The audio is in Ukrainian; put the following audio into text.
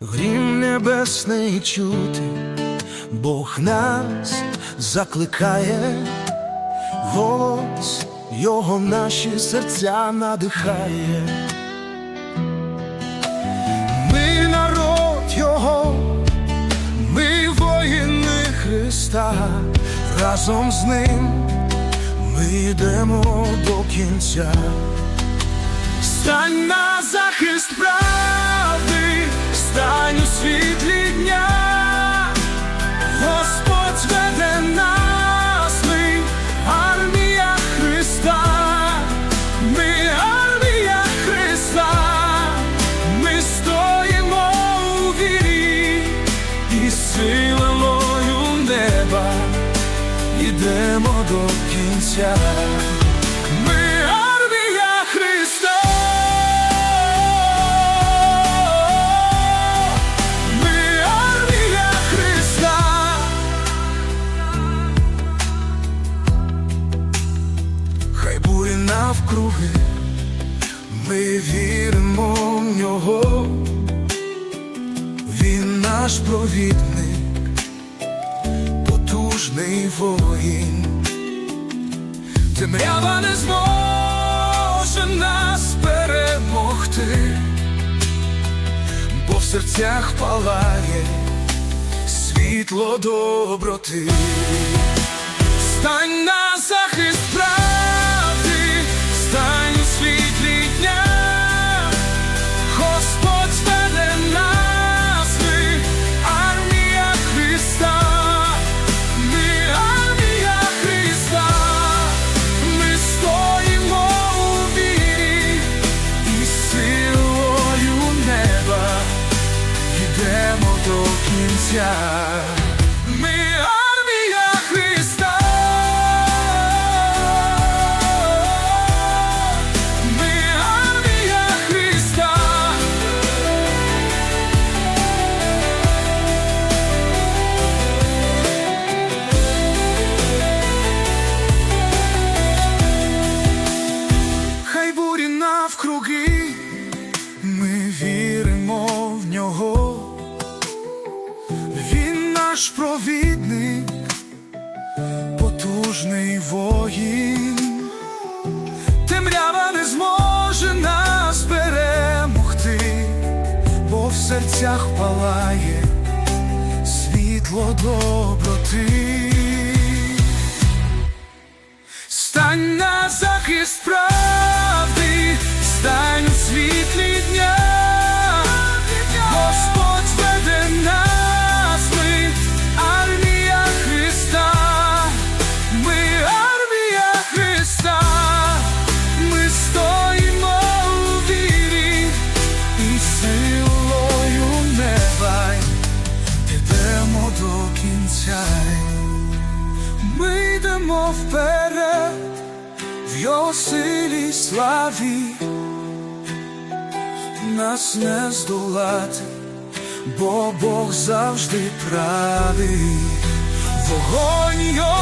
грім небесний чути, Бог нас закликає, голос Його наші серця надихає. Ми народ Його, ми воїни Христа, разом з ним ми йдемо до кінця. Стань на захист правди, йдемо до кінця. Ми армія Христа. Ми армія Христа. Хай бурі навкруги, ми віримо в нього. Він наш провідник, потужний воїн. Темрява не зможе нас перемогти, бо в серцях палає світло доброти. Стань на захист до кінця. Наш провідник, потужний воїн. Темрява не зможе нас перемогти, бо в серцях палає світло доброти. Стань на захист правди, йдемо вперед в його силі й славі, нас не здолати, бо Бог завжди правий, вогонь його